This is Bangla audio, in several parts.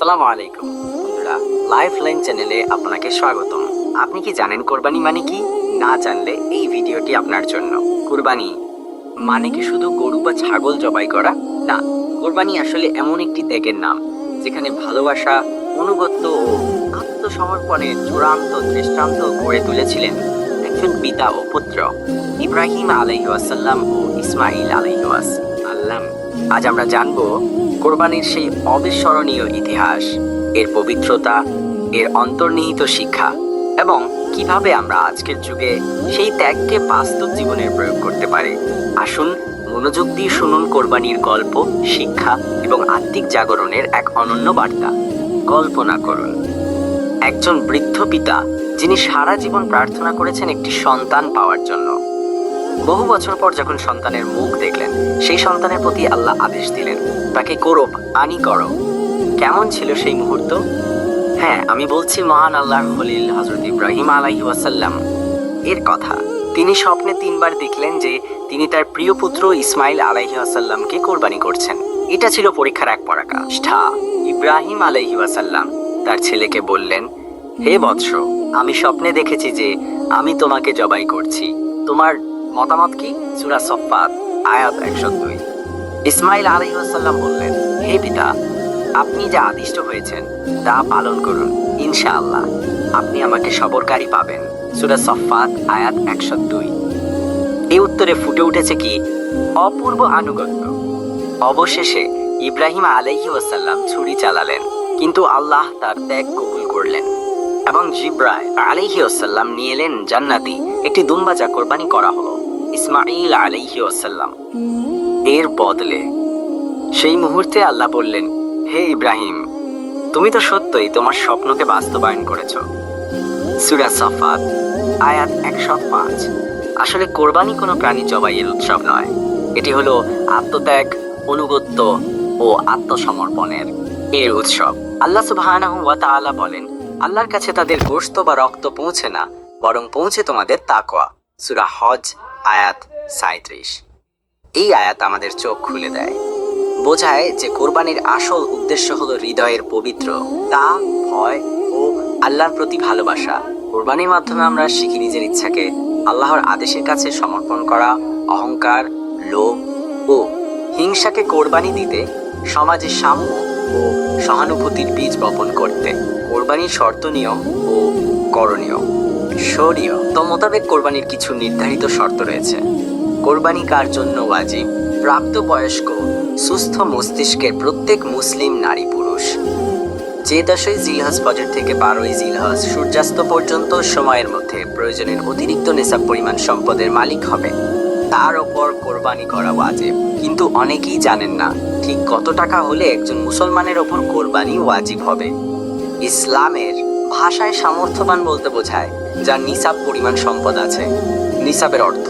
সালাম আলাইকুম। বন্ধুরা লাইফ লাইন চ্যানেলে আপনাকে স্বাগতম। আপনি কি জানেন কোরবানি মানে কি? না জানলে এই ভিডিওটি আপনার জন্য। কোরবানি মানে কি শুধু গরু বা ছাগল জবাই করা? না, কোরবানি আসলে এমন একটি ত্যাগের নাম, যেখানে ভালোবাসা, অনুগত্য ও আত্মসমর্পণের চূড়ান্ত দৃষ্টান্ত গড়ে তুলেছিলেন একজন পিতা ও পুত্র, ইব্রাহিম আলাইহাসাল্লাম ও ইসমাইল আলাইহাস আল্লাম। আজ আমরা জানব কোরবানির সেই অবিস্মরণীয় ইতিহাস, এর পবিত্রতা, এর অন্তর্নিহিত শিক্ষা এবং কীভাবে আমরা আজকের যুগে সেই ত্যাগকে বাস্তব জীবনে প্রয়োগ করতে পারি। আসুন মনোযোগ দিয়ে শুনুন কোরবানির গল্প, শিক্ষা এবং আত্মিক জাগরণের এক অনন্য বার্তা। কল্পনা করুন, একজন বৃদ্ধ পিতা যিনি সারা জীবন প্রার্থনা করেছেন একটি সন্তান পাওয়ার জন্য। বহু বছর পর যখন সন্তানের মুখ দেখলেন, সেই সন্তানের প্রতি আল্লাহ আদেশ দিলেন, তাকে করব আনি করো। কেমন ছিল সেই মুহূর্ত? হ্যাঁ আমি বলছি, মহান আল্লাহ খলিল হজরত ইব্রাহিম আলাইহি ওয়াসাল্লাম। এর কথা, তিনি স্বপ্নে তিনবার দেখলেন যে তিনি তার প্রিয় পুত্র ইসমাইল আলাইহি ওয়াসাল্লামকে কোরবানি করছেন। এটা ছিল পরীক্ষার এক পরাকাষ্ঠা ইব্রাহিম আলাইহি ওয়াসাল্লাম তার ছেলেকে বললেন, হে বৎস, আমি স্বপ্নে দেখেছি যে আমি তোমাকে জবাই করছি। তোমার মতামত কি? সুরা সফাত আয়াত একশো দুই। ইসমাইল আলাইসাল্লাম বললেন, হে পিতা, আপনি যা আদিষ্ট হয়েছেন, তা পালন করুন, ইনশাআল্লাহ। আপনি আমাকে সবরকারী পাবেন। সুরা সফাত আয়াত একশো দুই। এই উত্তরে ফুটে উঠেছে কি? অপূর্ব আনুগত্য। অবশেষে ইব্রাহিম আলাইহি ওয়াসাল্লাম ছুরি চালালেন, কিন্তু আল্লাহ তার ত্যাগ কবুল করলেন এবং জিব্রায় আলাইহি ওয়াসাল্লাম নিয়ে এলেন জান্নাতি একটি দুম্বা যা কোরবানি করা হলো। ইসমাইল আলাইহি ওয়াসাল্লাম। এর বদলে সেই মুহূর্তে আল্লাহ বললেন, হে ইব্রাহিম, তুমি তো সত্যই তোমার স্বপ্নকে বাস্তবায়ন করেছ। সুরা সাফাত, আয়াত একশো পাঁচ। আসলে কোরবানি কোনো প্রাণী জবাইয়ের উৎসব নয়। এটি হলো আত্মত্যাগ, অনুগত্য ও আত্মসমর্পণের এর উৎসব। আল্লাহ ওয়া বলেন, আল্লাহর কাছে তাদের গোশত বা রক্ত পৌঁছে না, বরং পৌঁছে তোমাদের তাকোয়া সুরা হজ আয়াত সাঁইত্রিশ। এই আয়াত আমাদের চোখ খুলে দেয়। বোঝায় যে কোরবানির আসল উদ্দেশ্য হলো হৃদয়ের পবিত্র তা, ভয় ও আল্লাহর প্রতি ভালোবাসা। কোরবানির মাধ্যমে আমরা শিখি নিজের ইচ্ছাকে আল্লাহর আদেশের কাছে সমর্পণ করা, অহংকার, লোভ ও হিংসাকে কোরবানি দিতে সমাজে সাম্য ও সহানুভূতির বীজ বপন করতে। কোরবানির শর্তনীয় ও করণীয়। শরীয় তো মোতাবেক কোরবানির কিছু নির্ধারিত শর্ত রয়েছে। কোরবানি কার জন্য ওয়াজিব? প্রাপ্তবয়স্ক সুস্থ মস্তিষ্কের প্রত্যেক মুসলিম নারী পুরুষ। যে দশই জিলহাস ফজর থেকে বারোই জিলহাস সূর্যাস্ত পর্যন্ত সময়ের মধ্যে প্রয়োজনের অতিরিক্ত নেশাব পরিমাণ সম্পদের মালিক হবে। তার ওপর কোরবানি করা ওয়াজিব। কিন্তু অনেকেই জানেন না ঠিক কত টাকা হলে একজন মুসলমানের ওপর কোরবানি ওয়াজিব হবে। ইসলামের ভাষায় সামর্থ্যবান বলতে বোঝায় যার নিসাব পরিমাণ সম্পদ আছে। নিসাবের অর্থ,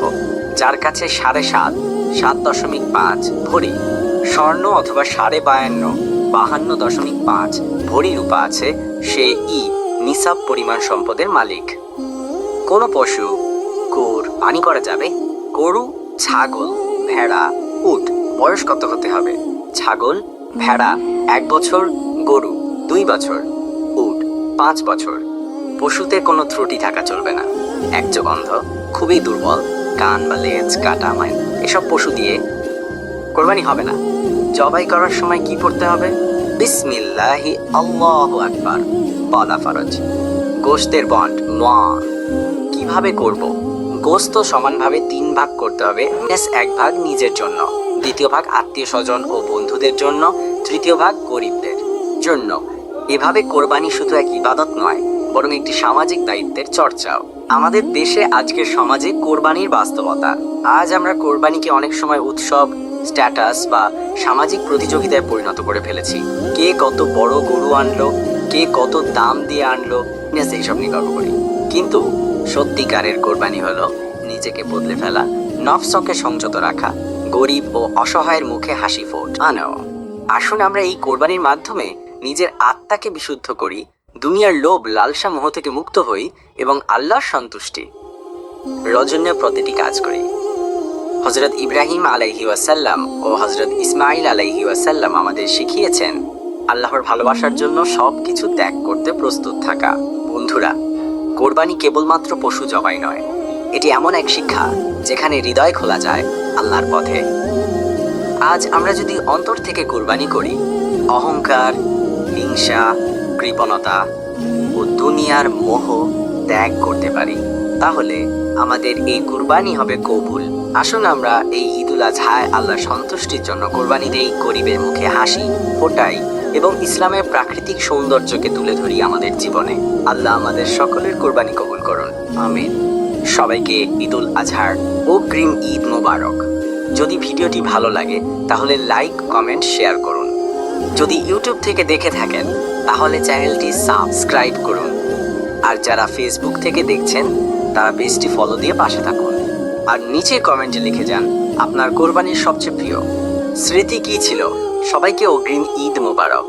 যার কাছে সাড়ে সাত সাত দশমিক পাঁচ ভরি, স্বর্ণ অথবা সাড়ে বায়ান্ন, বাহান্ন দশমিক পাঁচ ভরি রূপা আছে, সে ই নিসাব পরিমাণ সম্পদের মালিক। কোনো পশু কোর পানি করা যাবে? গরু, ছাগল, ভেড়া, উট, বয়স কত হতে হবে? ছাগল, ভেড়া, এক বছর, গরু, দুই বছর, উট, পাঁচ বছর। পশুতে কোনো ত্রুটি থাকা চলবে না। একজগন্ধ খুবই দুর্বল, কান বা লেজ কাটা, মাইন, এসব পশু দিয়ে কোরবানি হবে না। জবাই করার সময় কি পড়তে হবে? বিসমিল্লাহি আল্লাহু আকবার বলা ফরজ। গোশতের বন্ড, মা। কীভাবে করব? গোস্ত সমানভাবে তিন ভাগ করতে হবে এক ভাগ নিজের জন্য। দ্বিতীয় ভাগ আত্মীয় স্বজন ও বন্ধুদের জন্য, তৃতীয় ভাগ গরিবদের জন্য। এভাবে কোরবানি শুধু এক ইবাদত নয় বরং একটি সামাজিক দায়িত্বের চর্চাও। আমাদের দেশে আজকের সমাজে কোরবানির বাস্তবতা। আজ আমরা কোরবানিকে অনেক সময় উৎসব স্ট্যাটাস বা সামাজিক প্রতিযোগিতায় পরিণত করে ফেলেছি। কে কত বড় গরু আনলো, কে কত দাম দিয়ে আনলো সেই সব নিয়ে গর্ব করি। কিন্তু সত্যিকারের কোরবানি হলো নিজেকে বদলে ফেলা, নফসকে সংযত রাখা, গরিব ও অসহায়ের মুখে হাসি ফোট। আনো আসুন আমরা এই কোরবানির মাধ্যমে নিজের আত্মাকে বিশুদ্ধ করি দুনিয়ার লোভ লালসা মোহ থেকে মুক্ত হই এবং আল্লাহর সন্তুষ্টি। রজনীয় প্রতিটি কাজ করি। হজরত ইব্রাহিম আলাইহি ওয়াসাল্লাম ও হজরত ইসমাইল আলাইহি ওয়াসাল্লাম আমাদের শিখিয়েছেন, আল্লাহর ভালোবাসার জন্য সব কিছু ত্যাগ করতে প্রস্তুত থাকা। বন্ধুরা, কোরবানি কেবলমাত্র পশু জবাই নয়, এটি এমন এক শিক্ষা যেখানে হৃদয় খোলা যায় আল্লাহর পথে। আজ আমরা যদি অন্তর থেকে কোরবানি করি, অহংকার, হিংসা কৃপণতা ও দুনিয়ার মোহ ত্যাগ করতে পারি। তাহলে আমাদের এই কুরবানি হবে কবুল। আসুন আমরা এই ঈদুল আজহায় আল্লাহ সন্তুষ্টির জন্য কোরবানি দেই গরিবের মুখে হাসি, ফোটাই এবং ইসলামের প্রাকৃতিক সৌন্দর্যকে তুলে ধরি আমাদের জীবনে। আল্লাহ আমাদের সকলের কোরবানি কবুল করুন। আমিন। সবাইকে ঈদুল আজহার অগ্রিম ঈদ মোবারক। যদি ভিডিওটি ভালো লাগে, তাহলে লাইক, কমেন্ট, শেয়ার করুন। যদি ইউটিউব থেকে দেখে থাকেন তাহলে চ্যানেলটি সাবস্ক্রাইব করুন। আর যারা ফেসবুক থেকে দেখছেন, তারা পেজটি ফলো দিয়ে পাশে থাকুন। আর নিচে কমেন্টে লিখে যান, আপনার কোরবানির সবচেয়ে প্রিয়। স্মৃতি কী ছিল? সবাইকে অগ্রিম ঈদ মোবারক।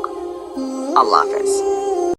আল্লাহ হাফেজ।